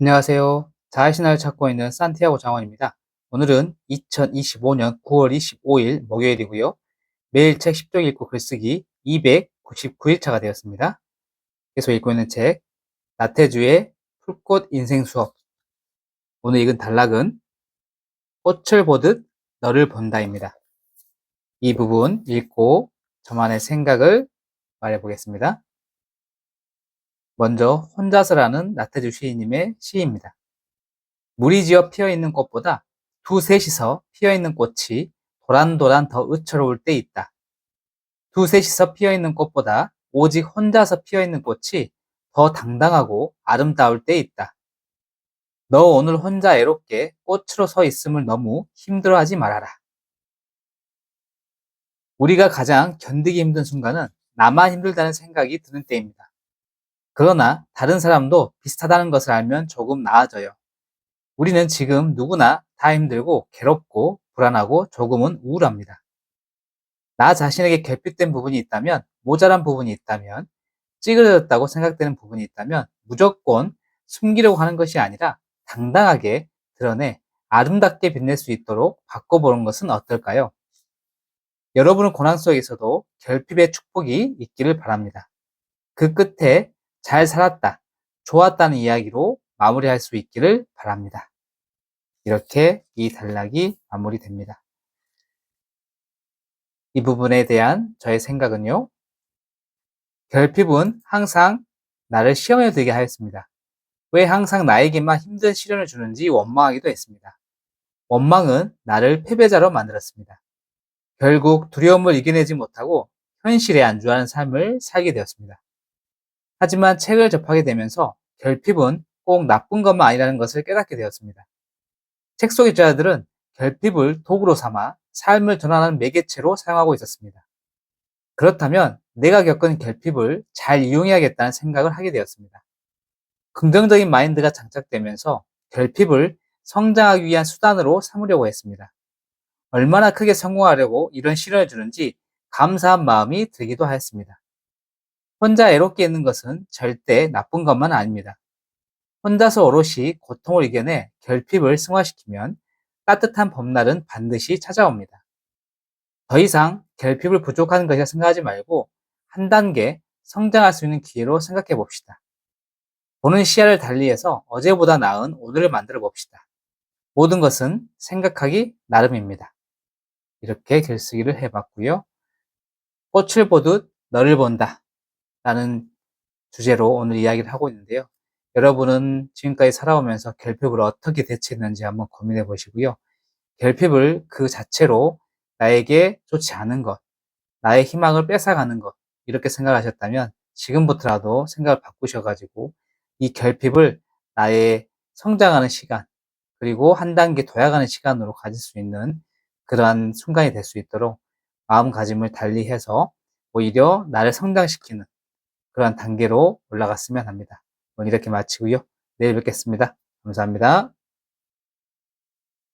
안녕하세요. 자아신화를 찾고 있는 산티아고 장원입니다. 오늘은 2025년 9월 25일 목요일이고요. 매일 책 10종 읽고 글쓰기 299일차가 되었습니다. 계속 읽고 있는 책 나태주의 풀꽃 인생 수업 오늘 읽은 단락은 꽃을 보듯 너를 본다입니다. 이 부분 읽고 저만의 생각을 말해보겠습니다. 먼저 혼자서라는 나태주 시인님의 시입니다. 무리지어 피어있는 꽃보다 두 셋이서 피어있는 꽃이 도란도란 더 의처로울 때 있다. 두 셋이서 피어있는 꽃보다 오직 혼자서 피어있는 꽃이 더 당당하고 아름다울 때 있다. 너 오늘 혼자 애롭게 꽃으로 서 있음을 너무 힘들어하지 말아라. 우리가 가장 견디기 힘든 순간은 나만 힘들다는 생각이 드는 때입니다. 그러나 다른 사람도 비슷하다는 것을 알면 조금 나아져요. 우리는 지금 누구나 다 힘들고 괴롭고 불안하고 조금은 우울합니다. 나 자신에게 결핍된 부분이 있다면, 모자란 부분이 있다면, 찌그러졌다고 생각되는 부분이 있다면 무조건 숨기려고 하는 것이 아니라 당당하게 드러내 아름답게 빛낼 수 있도록 바꿔보는 것은 어떨까요? 여러분의 고난 속에서도 결핍의 축복이 있기를 바랍니다. 그 끝에 잘 살았다, 좋았다는 이야기로 마무리할 수 있기를 바랍니다. 이렇게 이 단락이 마무리됩니다. 이 부분에 대한 저의 생각은요. 결핍은 항상 나를 시험에 들게 하였습니다. 왜 항상 나에게만 힘든 시련을 주는지 원망하기도 했습니다. 원망은 나를 패배자로 만들었습니다. 결국 두려움을 이겨내지 못하고 현실에 안주하는 삶을 살게 되었습니다. 하지만 책을 접하게 되면서 결핍은 꼭 나쁜 것만 아니라는 것을 깨닫게 되었습니다. 책 속의 저자들은 결핍을 도구로 삼아 삶을 전환하는 매개체로 사용하고 있었습니다. 그렇다면 내가 겪은 결핍을 잘 이용해야겠다는 생각을 하게 되었습니다. 긍정적인 마인드가 장착되면서 결핍을 성장하기 위한 수단으로 삼으려고 했습니다. 얼마나 크게 성공하려고 이런 시련을 주는지 감사한 마음이 들기도 하였습니다. 혼자 애롭게 있는 것은 절대 나쁜 것만 아닙니다. 혼자서 오롯이 고통을 이겨내 결핍을 승화시키면 따뜻한 봄날은 반드시 찾아옵니다. 더 이상 결핍을 부족한 것이라 생각하지 말고 한 단계 성장할 수 있는 기회로 생각해 봅시다. 보는 시야를 달리해서 어제보다 나은 오늘을 만들어 봅시다. 모든 것은 생각하기 나름입니다. 이렇게 글쓰기를 해봤고요. 꽃을 보듯 너를 본다. 라는 주제로 오늘 이야기를 하고 있는데요. 여러분은 지금까지 살아오면서 결핍을 어떻게 대처했는지 한번 고민해 보시고요. 결핍을 그 자체로 나에게 좋지 않은 것, 나의 희망을 뺏어가는 것, 이렇게 생각하셨다면 지금부터라도 생각을 바꾸셔가지고 이 결핍을 나의 성장하는 시간, 그리고 한 단계 도약하는 시간으로 가질 수 있는 그러한 순간이 될 수 있도록 마음가짐을 달리해서 오히려 나를 성장시키는 그러한 단계로 올라갔으면 합니다. 오늘 이렇게 마치고요. 내일 뵙겠습니다. 감사합니다.